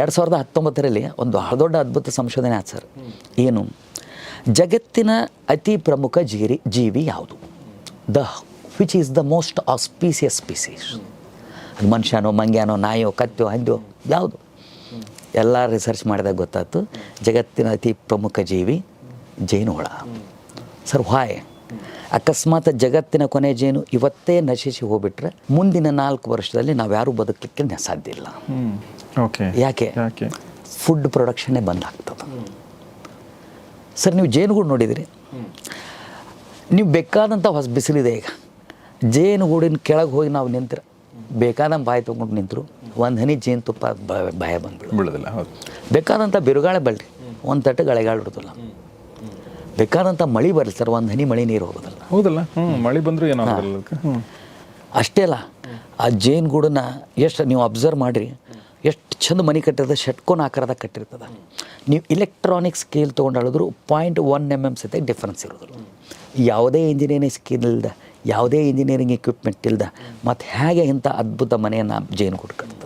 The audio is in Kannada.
ಎರಡು ಸಾವಿರದ ಹತ್ತೊಂಬತ್ತರಲ್ಲಿ ಒಂದು ದೊಡ್ಡ ಅದ್ಭುತ ಸಂಶೋಧನೆ ಆಯ್ತು ಸರ್. ಏನು? ಜಗತ್ತಿನ ಅತಿ ಪ್ರಮುಖ ಜೀರಿ, ಜೀವಿ ಯಾವುದು? The which is the most auspicious species ಅದು ಮನುಷ್ಯನೋ, ಮಂಗ್ಯಾನೋ, ನಾಯೋ ಕತ್ತೋ ಹಂದೋ ಯಾವುದು? ಎಲ್ಲ ರಿಸರ್ಚ್ ಮಾಡಿದಾಗ ಗೊತ್ತಾಯ್ತು, ಜಗತ್ತಿನ ಅತಿ ಪ್ರಮುಖ ಜೀವಿ ಜೇನುಹುಳ. ಸರ್ ವಾಯ್ ಅಕಸ್ಮಾತ್ ಜಗತ್ತಿನ ಕೊನೆ ಜೇನು ಇವತ್ತೇ ನಶಿಸಿ ಹೋಗ್ಬಿಟ್ರೆ ಮುಂದಿನ ನಾಲ್ಕು ವರ್ಷದಲ್ಲಿ ನಾವು ಯಾರೂ ಬದುಕಲಿಕ್ಕೆ ಸಾಧ್ಯ ಇಲ್ಲ. ಓಕೆ ಯಾಕೆ? ಫುಡ್ ಪ್ರೊಡಕ್ಷನ್ನೇ ಬಂದ್ ಆಗ್ತದೆ. ಸರ್ ನೀವು ಜೇನುಗೂಡು ನೋಡಿದಿರಿ? ನೀವು ಬೇಕಾದಂಥ ಹೊಸ ಬಿಸಿಲಿದೆ ಈಗ. ಜೇನುಗೂಡಿನ ಕೆಳಗೆ ಹೋಗಿ ನಾವು ನಿಂತ್ರ ಬೇಕಾದಂಗೆ ಬಾಯಿ ತೊಗೊಂಡು ನಿಂತರು ಒಂದು ಹನಿ ಜೇನು ತುಪ್ಪ ಬಾಯ ಬಂದ್ಬಿಡು ಬೀಳೋದಿಲ್ಲ ಬೇಕಾದಂಥ ಬಿರುಗಾಳೆ ಬಳ್ಳಿ ಒಂದು ತಟ್ಟು ಗಳೆಗಾಳು ಬಿಡೋದಿಲ್ಲ ಬೇಕಾದಂಥ ಮಳೆ ಬರಲಿ ಸರ್ ಒಂದು ಹನಿ ಮಳೆ ನೀರು ಹೋಗೋದಲ್ಲ. ಹೌದಲ್ಲ? ಮಳೆ ಬಂದರೂ ಏನೋ ಅಷ್ಟೇ ಅಲ್ಲ ಆ ಜೇನುಗೂಡನ್ನ ಎಷ್ಟು ನೀವು ಅಬ್ಸರ್ವ್ ಮಾಡಿರಿ ಎಷ್ಟು ಚಂದ ಮನೆ ಕಟ್ಟಿರ್ತದೆ ಷಟ್ಕೋನ ಆಕಾರದಾಗ ಕಟ್ಟಿರ್ತದೆ. ನೀವು ಇಲೆಕ್ಟ್ರಾನಿಕ್ ಸ್ಕೇಲ್ ತೊಗೊಂಡು ಹೇಳಿದ್ರು ಪಾಯಿಂಟ್ ಒನ್ ಎಂ ಎಂ ಸತೆ ಡಿಫ್ರೆನ್ಸ್ ಇರೋದಿಲ್ಲ. ಯಾವುದೇ ಇಂಜಿನಿಯರಿಂಗ್ ಸ್ಕಿಲ್ ಇಲ್ದ, ಯಾವುದೇ ಇಂಜಿನಿಯರಿಂಗ್ ಎಕ್ವಿಪ್ಮೆಂಟ್ ಇಲ್ಲದ ಮತ್ತು ಹೇಗೆ ಇಂಥ ಅದ್ಭುತ ಮನೆಯನ್ನು ಜೇನು ಕಟ್ತದೆ